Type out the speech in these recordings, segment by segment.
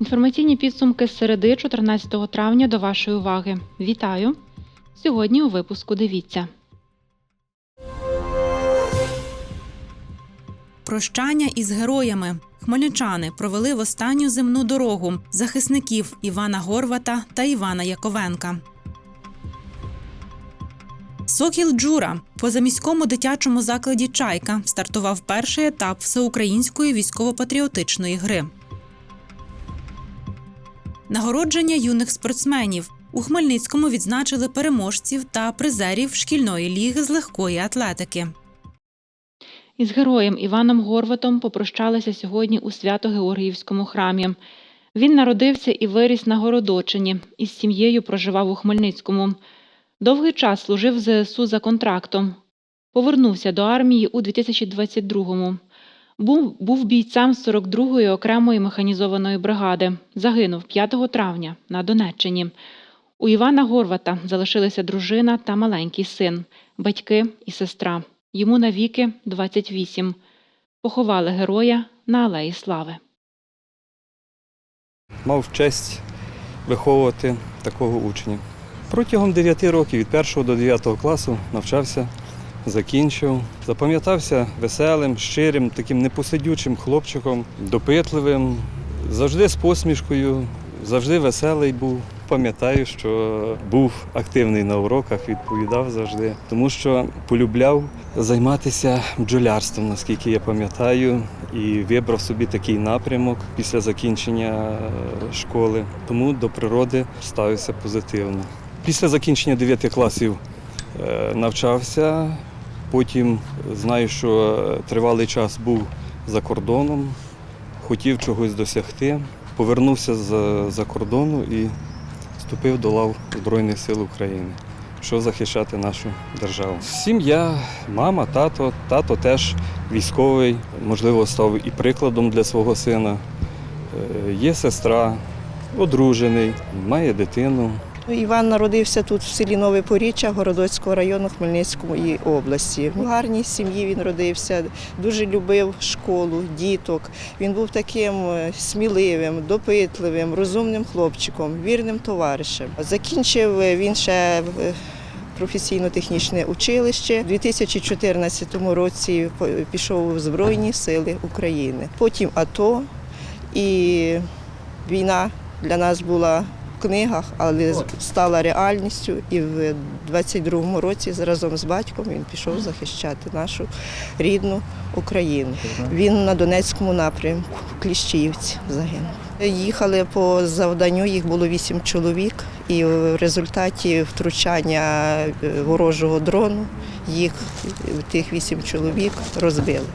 Інформаційні підсумки з середи 14 травня до вашої уваги. Вітаю! Сьогодні у випуску дивіться. Прощання із героями. Хмельничани провели в останню земну дорогу захисників Івана Горвата та Івана Яковенка. Сокіл Джура в позаміському дитячому закладі Чайка стартував перший етап всеукраїнської військово-патріотичної гри. Нагородження юних спортсменів. У Хмельницькому відзначили переможців та призерів шкільної ліги з легкої атлетики. Із героєм Іваном Горватом попрощалися сьогодні у Свято-Георгіївському храмі. Він народився і виріс на Городочині. Із сім'єю проживав у Хмельницькому. Довгий час служив ЗСУ за контрактом. Повернувся до армії у 2022-му. Був, був бійцем 42-ї окремої механізованої бригади. Загинув 5 травня на Донеччині. У Івана Горвата залишилися дружина та маленький син, батьки і сестра. Йому навіки 28. Поховали героя на Алеї Слави. мав честь виховувати такого учня. Протягом 9 років від 1 до 9 класу навчався, закінчив. Запам'ятався веселим, щирим, таким непосидючим хлопчиком, допитливим, завжди з посмішкою, завжди веселий був. Пам'ятаю, що був активний на уроках, відповідав завжди, тому що полюбляв займатися бджолярством, наскільки я пам'ятаю, і вибрав собі такий напрямок після закінчення е, школи. Тому до природи ставився позитивно. Після закінчення 9 класів е, навчався. Потім знаю, що е, тривалий час був за кордоном, хотів чогось досягти. Повернувся з-за кордону і вступив до лав Збройних сил України, щоб захищати нашу державу. Сім'я, мама, тато, тато теж військовий, можливо, став і прикладом для свого сина. Е, Є сестра, одружений, має дитину. Іван народився тут в селі Нове Поріччя Городоцького району Хмельницької області. В гарній сім'ї він родився, дуже любив школу, діток. Він був таким е, сміливим, допитливим, розумним хлопчиком, вірним товаришем. Закінчив е, він ще е, професійно-технічне училище. У 2014 році пішов у Збройні Сили України. Потім АТО і війна для нас була в книгах, але стала реальністю. І в 22-му році разом з батьком він пішов захищати нашу рідну Україну. Він на Донецькому напрямку в Кліщіївці загинув. Їхали по завданню, їх було вісім чоловік, і в результаті втручання е, ворожого дрону їх тих вісім чоловік розбили.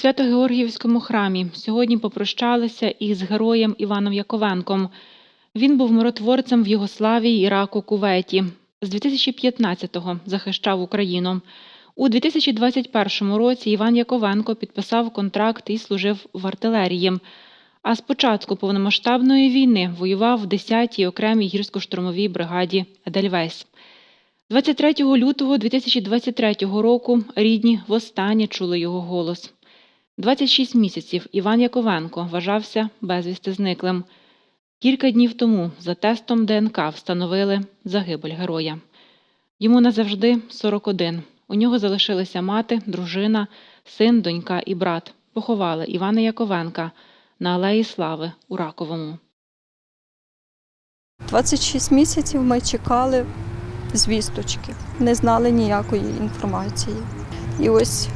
Свято-Георгіївському храмі сьогодні попрощалися із героєм Іваном Яковенком. Він був миротворцем в Югославії, Іраку, Кувейті. З 2015-го захищав Україну. У 2021 році Іван Яковенко підписав контракт і служив в артилерії. А з початку повномасштабної війни воював в 10-й окремій гірсько-штурмовій бригаді Едельвейс. 23 лютого 2023 року рідні востаннє чули його голос. 26 місяців Іван Яковенко вважався безвісти зниклим. Кілька днів тому за тестом ДНК встановили загибель героя. Йому назавжди 41. У нього залишилися мати, дружина, син, донька і брат. Поховали Івана Яковенка на Алеї Слави у Раковому. 26 місяців ми чекали звісточки, не знали ніякої інформації. І ось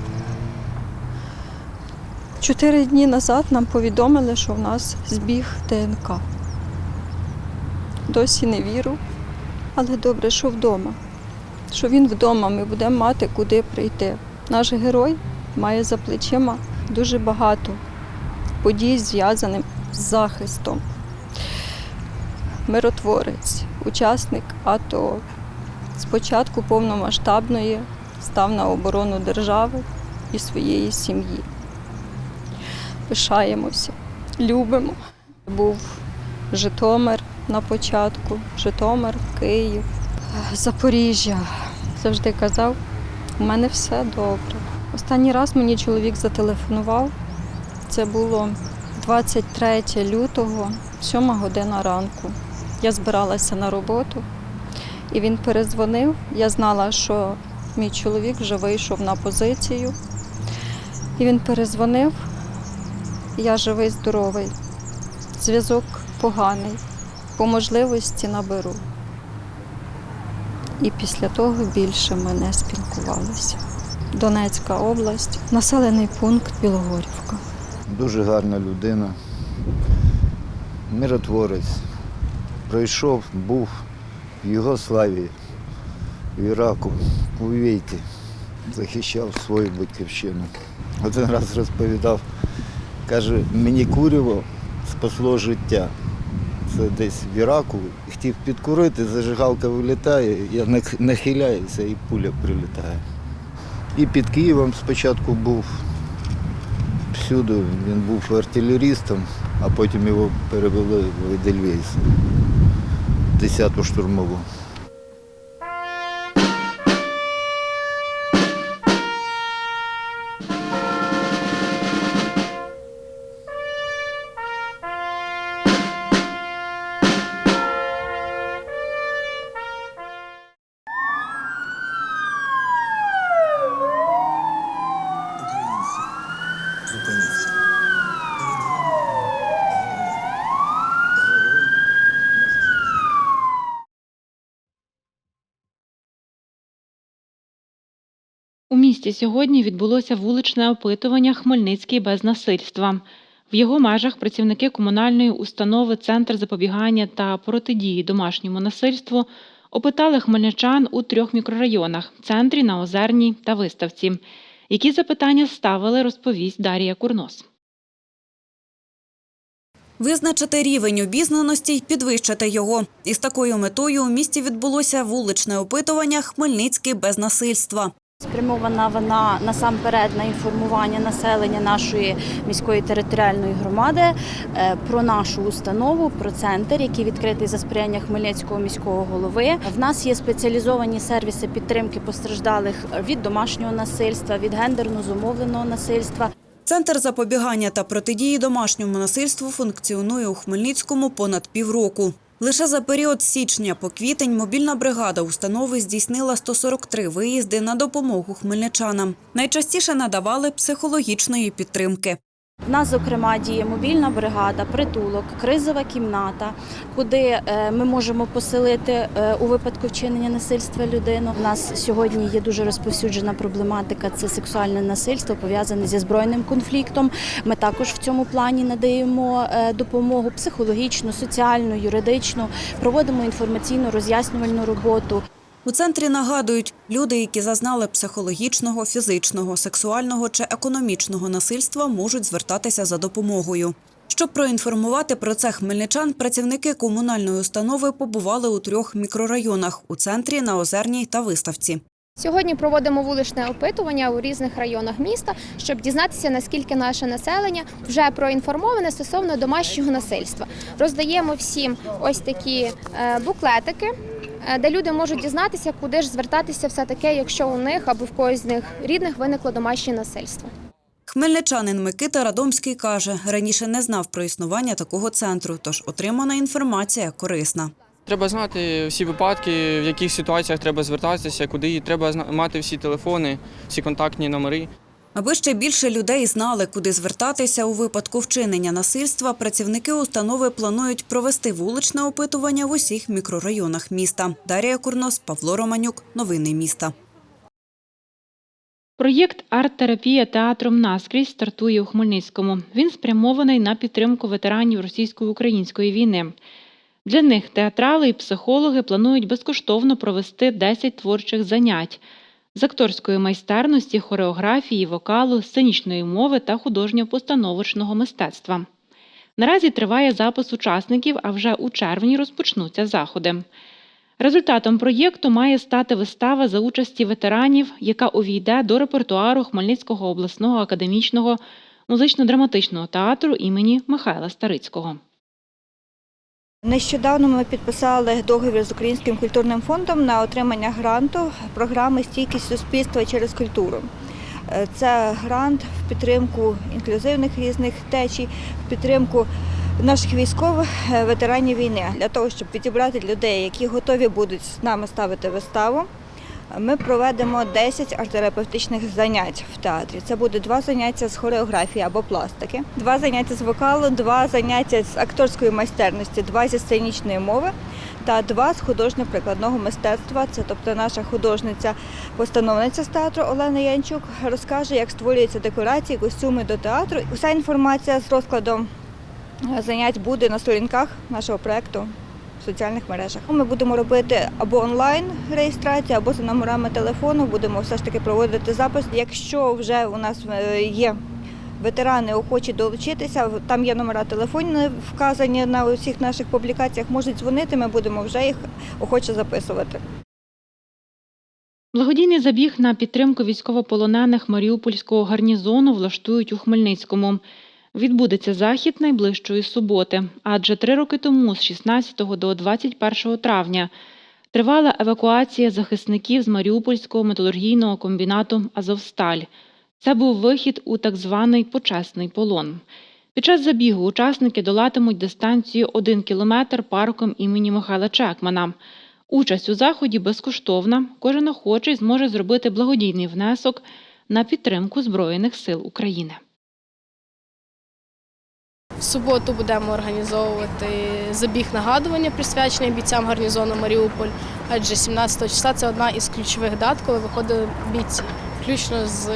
Чотири дні назад нам повідомили, що в нас збіг ДНК. Досі не вірю, але добре, що вдома. Що він вдома, ми будемо мати куди прийти. Наш герой має за плечима дуже багато подій, зв'язаних з захистом. Миротворець, учасник АТО. Спочатку повномасштабної став на оборону держави і своєї сім'ї. Пишаємося, любимо. Був Житомир на початку, Житомир, Київ, Запоріжжя. Завжди казав, у мене все добре. Останній раз мені чоловік зателефонував. Це було 23 лютого, 7 година ранку. Я збиралася на роботу, і він перезвонив. Я знала, що мій чоловік вже вийшов на позицію. І він перезвонив. Я живий, здоровий. Зв'язок поганий. По можливості наберу. І після того більше ми не спілкувалися. Донецька область, населений пункт Білогорівка. Дуже гарна людина, миротворець. Пройшов, був в Югославії, в Іраку, у Кувейті, захищав свою батьківщину. Один раз розповідав, каже, мені куріво спасло життя. Це десь в Іраку. Хотів підкурити, зажигалка вилітає, я нахиляюся і пуля прилітає. І під Києвом спочатку був всюди. Він був артилерістом, а потім його перевели в Едельвейс, 10-ту штурмову. Місті сьогодні відбулося вуличне опитування Хмельницький без насильства. В його межах працівники комунальної установи Центр запобігання та протидії домашньому насильству опитали хмельничан у трьох мікрорайонах центрі, на Озерній та Виставці. Які запитання ставили, розповість Дарія Курнос. Визначити рівень обізнаності й підвищити його. Із такою метою у місті відбулося вуличне опитування Хмельницький без насильства. Спрямована вона насамперед на інформування населення нашої міської територіальної громади е, про нашу установу, про центр, який відкритий за сприяння Хмельницького міського голови. В нас є спеціалізовані сервіси підтримки постраждалих від домашнього насильства, від гендерно зумовленого насильства. Центр запобігання та протидії домашньому насильству функціонує у Хмельницькому понад півроку. Лише за період січня по квітень мобільна бригада установи здійснила 143 виїзди на допомогу хмельничанам. Найчастіше надавали психологічної підтримки. В нас, зокрема, діє мобільна бригада, притулок, кризова кімната, куди е, ми можемо поселити е, у випадку вчинення насильства людину. У нас сьогодні є дуже розповсюджена проблематика це сексуальне насильство, пов'язане зі збройним конфліктом. Ми також в цьому плані надаємо е, допомогу психологічну, соціальну, юридичну, проводимо інформаційну роз'яснювальну роботу. У центрі нагадують, люди, які зазнали психологічного, фізичного, сексуального чи економічного насильства, можуть звертатися за допомогою. Щоб проінформувати про це хмельничан, працівники комунальної установи побували у трьох мікрорайонах у центрі, на Озерній та Виставці. Сьогодні проводимо вуличне опитування у різних районах міста, щоб дізнатися, наскільки наше населення вже проінформоване стосовно домашнього насильства. Роздаємо всім ось такі е, буклетики, де люди можуть дізнатися, куди ж звертатися все таке, якщо у них або в когось з них рідних виникло домашнє насильство. Хмельничанин Микита Радомський каже, раніше не знав про існування такого центру, тож отримана інформація корисна. Треба знати всі випадки, в яких ситуаціях треба звертатися, куди треба мати всі телефони, всі контактні номери. Аби ще більше людей знали, куди звертатися у випадку вчинення насильства, працівники установи планують провести вуличне опитування в усіх мікрорайонах міста. Дарія Курнос, Павло Романюк. Новини міста. Проєкт Арт-терапія театром наскрізь стартує у Хмельницькому. Він спрямований на підтримку ветеранів російсько-української війни. Для них театрали і психологи планують безкоштовно провести 10 творчих занять з акторської майстерності, хореографії, вокалу, сценічної мови та художньо-постановочного мистецтва. Наразі триває запис учасників, а вже у червні розпочнуться заходи. Результатом проєкту має стати вистава за участі ветеранів, яка увійде до репертуару Хмельницького обласного академічного музично-драматичного театру імені Михайла Старицького. Нещодавно ми підписали договір з Українським культурним фондом на отримання гранту програми Стійкість суспільства через культуру. Е, Це грант в підтримку інклюзивних різних течій, в підтримку наших військових е, ветеранів війни для того, щоб підібрати людей, які готові будуть з нами ставити виставу. Ми проведемо 10 арт-терапевтичних занять в театрі. Це буде два заняття з хореографії або пластики, два заняття з вокалу, два заняття з акторської майстерності, два зі сценічної мови та два з художньо-прикладного мистецтва. Це тобто наша художниця, постановниця з театру Олена Янчук розкаже, як створюються декорації, костюми до театру. Уся інформація з розкладом е, занять буде на сторінках нашого проекту соціальних мережах. Ми будемо робити або онлайн реєстрацію, або за номерами телефону. Будемо все ж таки проводити запис. Якщо вже у нас е, є ветерани, охочі долучитися, там є номера телефонів вказані на усіх наших публікаціях. Можуть дзвонити, ми будемо вже їх охоче записувати. Благодійний забіг на підтримку військовополонених Маріупольського гарнізону влаштують у Хмельницькому. Відбудеться захід найближчої суботи, адже три роки тому, з 16 до 21 травня, тривала евакуація захисників з Маріупольського металургійного комбінату Азовсталь. Це був вихід у так званий почесний полон. Під час забігу учасники долатимуть дистанцію 1 кілометр парком імені Михайла Чекмана. Участь у заході безкоштовна. Кожен охочий зможе зробити благодійний внесок на підтримку Збройних сил України. В суботу будемо організовувати забіг нагадування, присвячений бійцям гарнізону Маріуполь. Адже 17 числа це одна із ключових дат, коли виходили бійці, включно з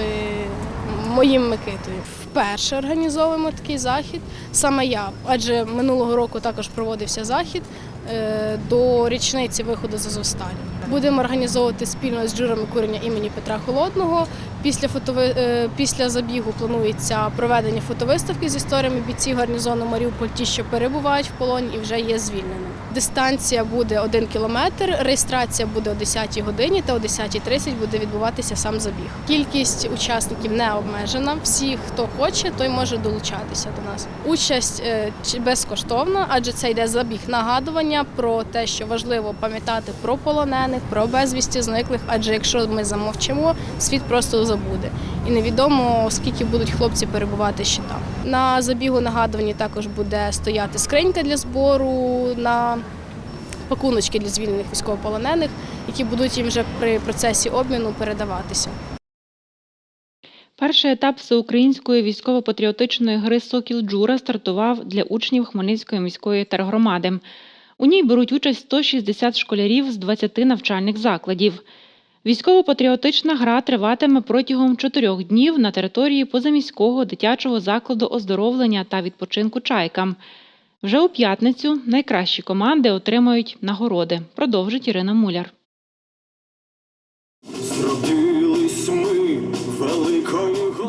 моїм Микитою. Вперше організовуємо такий захід, саме я, адже минулого року також проводився захід е, до річниці виходу з Азовсталі. Будемо організовувати спільно з джурами курення імені Петра Холодного. Після фотови... е, після забігу планується проведення фотовиставки з історіями бійців гарнізону Маріуполь, ті, що перебувають в полоні і вже є звільненими. Дистанція буде 1 кілометр, реєстрація буде о 10 годині та о 10.30 буде відбуватися сам забіг. Кількість учасників не обмежена. Всі, хто хоче, той може долучатися до нас. Участь е, безкоштовна, адже це йде забіг нагадування про те, що важливо пам'ятати про полонених, про безвісті зниклих. Адже якщо ми замовчимо, світ просто забуде. І невідомо скільки будуть хлопці перебувати ще там. На забігу нагадуванні також буде стояти скринька для збору на пакуночки для звільнених військовополонених, які будуть їм вже при процесі обміну передаватися. Перший етап всеукраїнської військово-патріотичної гри Сокіл Джура стартував для учнів Хмельницької міської тергромади. У ній беруть участь 160 школярів з 20 навчальних закладів. Військово-патріотична гра триватиме протягом чотирьох днів на території позаміського дитячого закладу оздоровлення та відпочинку Чайка. Вже у п'ятницю найкращі команди отримають нагороди, продовжить Ірина Муляр.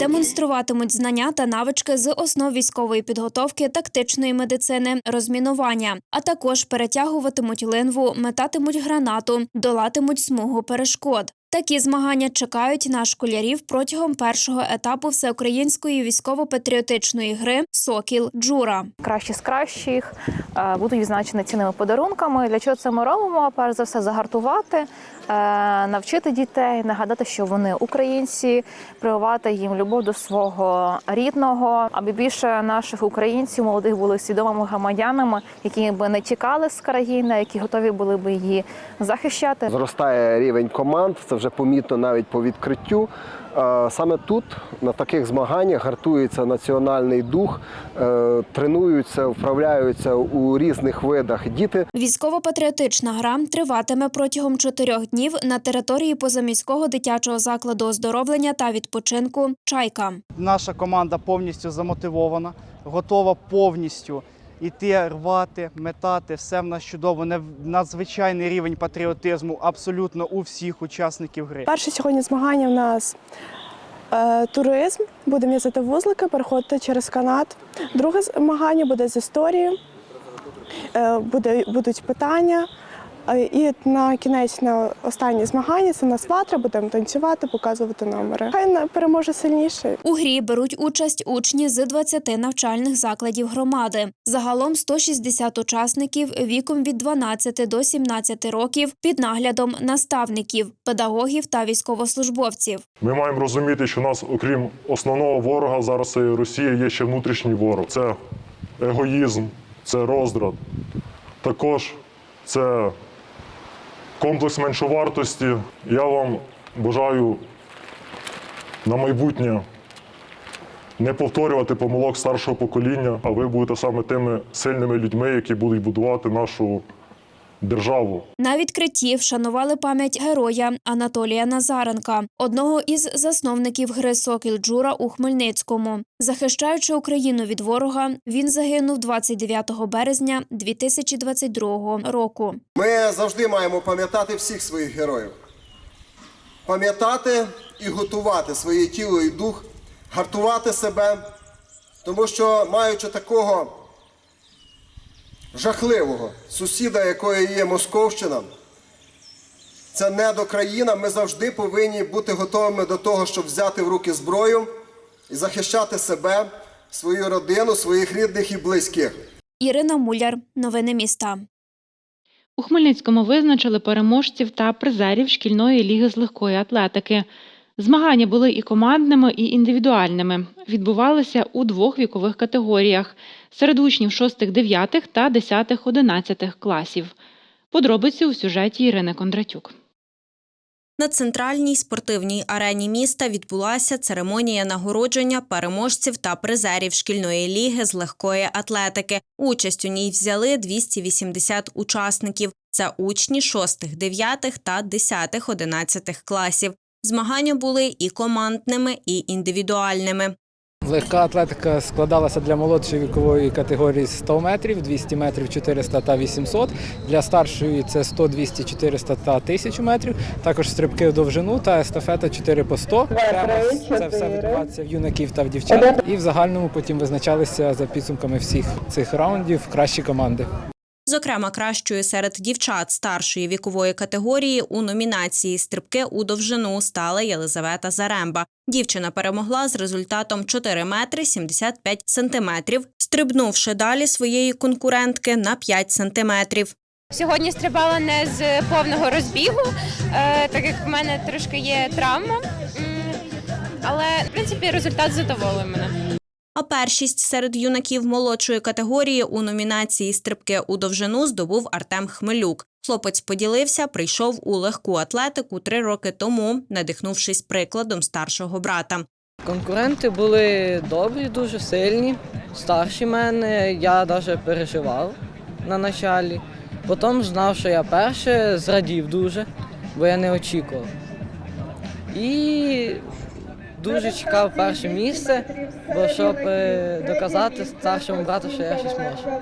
Демонструватимуть знання та навички з основ військової підготовки, тактичної медицини, розмінування, а також перетягуватимуть линву, метатимуть гранату, долатимуть смугу перешкод. Такі змагання чекають на школярів протягом першого етапу всеукраїнської військово-патріотичної гри Сокіл Джура. кращі з кращих е, будуть відзначені цінними подарунками. Для чого це ми робимо? Перш за все, загартувати, е, навчити дітей, нагадати, що вони українці, прививати їм любов до свого рідного, аби більше наших українців, молодих були свідомими громадянами, які би не тікали з країни, які готові були би її захищати. Зростає рівень команд, це вже помітно навіть по відкриттю. Е, Саме тут, на таких змаганнях, гартується національний дух, е, тренуються, вправляються у різних видах діти. Військово-патріотична гра триватиме протягом чотирьох днів на території позаміського дитячого закладу оздоровлення та відпочинку Чайка. Наша команда повністю замотивована, готова повністю іти, рвати, метати. Все в нас чудово. Не- Надзвичайний рівень патріотизму абсолютно у всіх учасників гри. Перше сьогодні змагання в нас е, туризм. Будемо в'язати вузлики, переходити через канат. Друге змагання буде з історії, е, буде, будуть питання. І на кінець на останнє змагання це нас ватра, будемо танцювати, показувати номери. Хай переможе сильніший. У грі беруть участь учні з 20 навчальних закладів громади. Загалом 160 учасників віком від 12 до 17 років під наглядом наставників, педагогів та військовослужбовців. Ми маємо розуміти, що у нас, окрім основного ворога, зараз це Росія, є ще внутрішній ворог. Це егоїзм, це роздрат. Також це комплекс меншовартості. Я вам бажаю на майбутнє не повторювати помилок старшого покоління, а ви будете саме тими сильними людьми, які будуть будувати нашу державу. На відкритті вшанували пам'ять героя Анатолія Назаренка, одного із засновників гри Сокіл Джура у Хмельницькому. Захищаючи Україну від ворога, він загинув 29 березня 2022 року. Ми завжди маємо пам'ятати всіх своїх героїв. Пам'ятати і готувати своє тіло і дух, гартувати себе, тому що маючи такого жахливого сусіда, якою є Московщина, це не до країна, ми завжди повинні бути готовими до того, щоб взяти в руки зброю і захищати себе, свою родину, своїх рідних і близьких. Ірина Муляр, новини міста. У Хмельницькому визначили переможців та призерів шкільної ліги з легкої атлетики. Змагання були і командними, і індивідуальними. Відбувалися у двох вікових категоріях серед учнів 6-9 та 10-11 класів. Подробиці у сюжеті Ірини Кондратюк. На центральній спортивній арені міста відбулася церемонія нагородження переможців та призерів шкільної ліги з легкої атлетики. Участь у ній взяли 280 учасників. Це учні 6, 9 та 10, 11 класів. Змагання були і командними, і індивідуальними. Легка атлетика складалася для молодшої вікової категорії 100 метрів, 200 метрів, 400 та 800. Для старшої це 100, 200, 400 та 1000 метрів. Також стрибки в довжину та естафета 4 по 100. Це все відбувається в юнаків та в дівчат. І в загальному потім визначалися за підсумками всіх цих раундів кращі команди. Зокрема, кращою серед дівчат старшої вікової категорії у номінації Стрибки у довжину стала Єлизавета Заремба. Дівчина перемогла з результатом 4 метри 75 сантиметрів, стрибнувши далі своєї конкурентки на 5 сантиметрів. Сьогодні стрибала не з повного розбігу, е, так як в мене трошки є травма. Але в принципі результат задоволив мене. А першість серед юнаків молодшої категорії у номінації Стрибки у довжину здобув Артем Хмелюк. Хлопець поділився, прийшов у легку атлетику три роки тому, надихнувшись прикладом старшого брата. Конкуренти були добрі, дуже сильні, старші мене. Я навіть переживав на началі. Потім знав, що я перше, зрадів дуже, бо я не очікував. І дуже чекав перше місце, бо щоб е, доказати старшому брату, що я щось можу.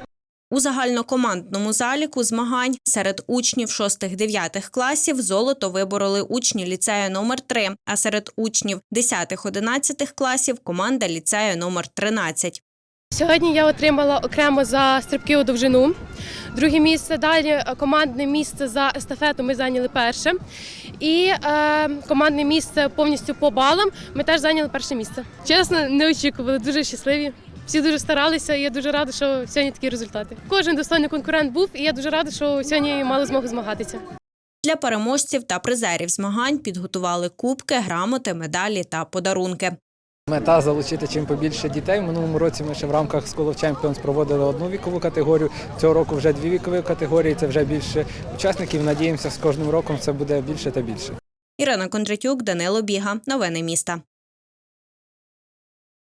У загальнокомандному заліку змагань серед учнів 6-9 класів золото вибороли учні ліцею номер 3 а серед учнів 10-11 класів команда ліцею номер 13. Сьогодні я отримала окремо за стрибки у довжину. Друге місце далі е, командне місце за естафету ми зайняли перше. І е, командне місце повністю по балам ми теж зайняли перше місце. Чесно, не очікували, дуже щасливі. Всі дуже старалися, і я дуже рада, що сьогодні такі результати. Кожен достойний конкурент був, і я дуже рада, що сьогодні мали змогу змагатися. Для переможців та призерів змагань підготували кубки, грамоти, медалі та подарунки. Мета залучити чим побільше дітей. Минулому році ми ще в рамках School of Champions проводили одну вікову категорію. Цього року вже дві вікові категорії. Це вже більше учасників. Надіємося, з кожним роком це буде більше та більше. Ірина Кондратюк, Данило Біга, новини міста.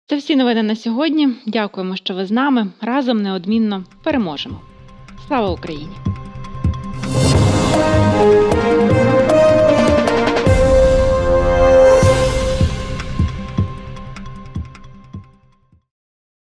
Це всі новини на сьогодні. Дякуємо, що ви з нами. Разом неодмінно переможемо. Слава Україні!